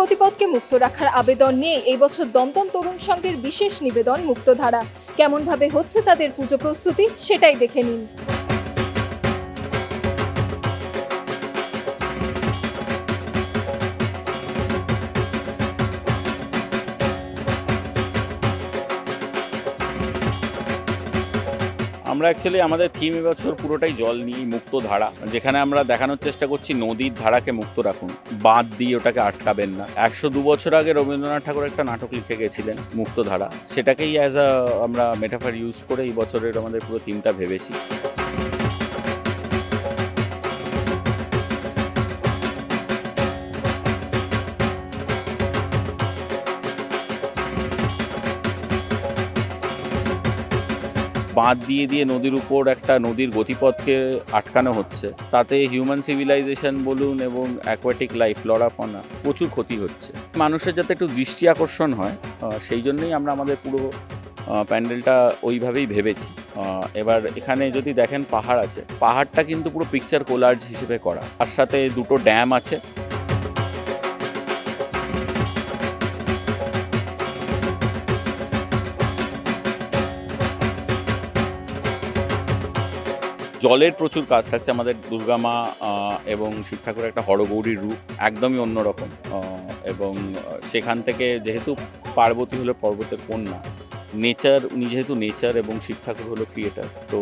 গতিপথকে মুক্ত রাখার আবেদন নিয়ে এই বছর দমদম তরুণ সংঘের বিশেষ নিবেদন মুক্তধারা। কেমনভাবে হচ্ছে তাদের পুজো প্রস্তুতি, সেটাই দেখে নিন। আমরা অ্যাকচুয়ালি আমাদের থিম এবছর পুরোটাই জল নিয়ে মুক্ত ধারা। যেখানে আমরা দেখানোর চেষ্টা করছি নদীর ধারাকে মুক্ত রাখুন। বাদ দিয়ে ওটাকে আটকাবেন না। একশো দু বছর আগে রবীন্দ্রনাথ ঠাকুর একটা নাটক লিখে গেছিলেন, মুক্ত ধারা। সেটাকেই অ্যাজ আ আমরা মেটাফার ইউজ করে এই বছরের আমাদের পুরো থিমটা ভেবেছি। বাঁধ দিয়ে দিয়ে নদীর উপর একটা নদীর গতিপথকে আটকানো হচ্ছে। তাতে হিউম্যান সিভিলাইজেশন বলুন এবং অ্যাকোয়াটিক লাইফ লড়াফনা প্রচুর ক্ষতি হচ্ছে। মানুষের যাতে একটু দৃষ্টি আকর্ষণ হয় সেই জন্যই আমরা আমাদের পুরো প্যান্ডেলটা ওইভাবেই ভেবেছি। এবার এখানে যদি দেখেন পাহাড় আছে, পাহাড়টা কিন্তু পুরো পিকচার কোলার্জ হিসেবে করা। তার সাথে দুটো ড্যাম আছে জলের প্রচুর কাজ থাকছে। আমাদের দুর্গা মা এবং শিব ঠাকুরের একটা হরগৌরীর রূপ একদমই অন্যরকম। এবং সেখান থেকে যেহেতু পার্বতী হলো পর্বতের কন্যা, নেচার, উনি যেহেতু নেচার এবং শিব ঠাকুর হলো ক্রিয়েটার, তো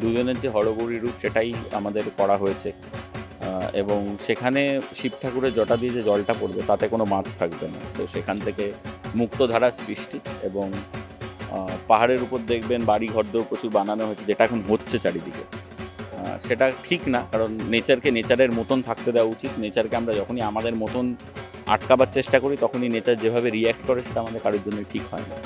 দুজনের যে হরগৌরী রূপ সেটাই আমাদের করা হয়েছে। এবং সেখানে শিব ঠাকুরের জটা দিয়ে যে জলটা পড়বে, তাতে কোনো মাঠ থাকবে না। তো সেখান থেকে মুক্তধারার সৃষ্টি এবং পাহাড়ের উপর দেখবেন বাড়ি ঘর ঘরদোর প্রচুর বানানো হয়েছে, যেটা এখন হচ্ছে চারিদিকে। সেটা ঠিক না, কারণ নেচারকে নেচারের মতন থাকতে দেওয়া উচিত। নেচারকে আমরা যখনই আমাদের মতন আটকাবার চেষ্টা করি, তখনই নেচার যেভাবে রিয়্যাক্ট করে, সেটা আমাদের কারোর জন্য ঠিক হয় না।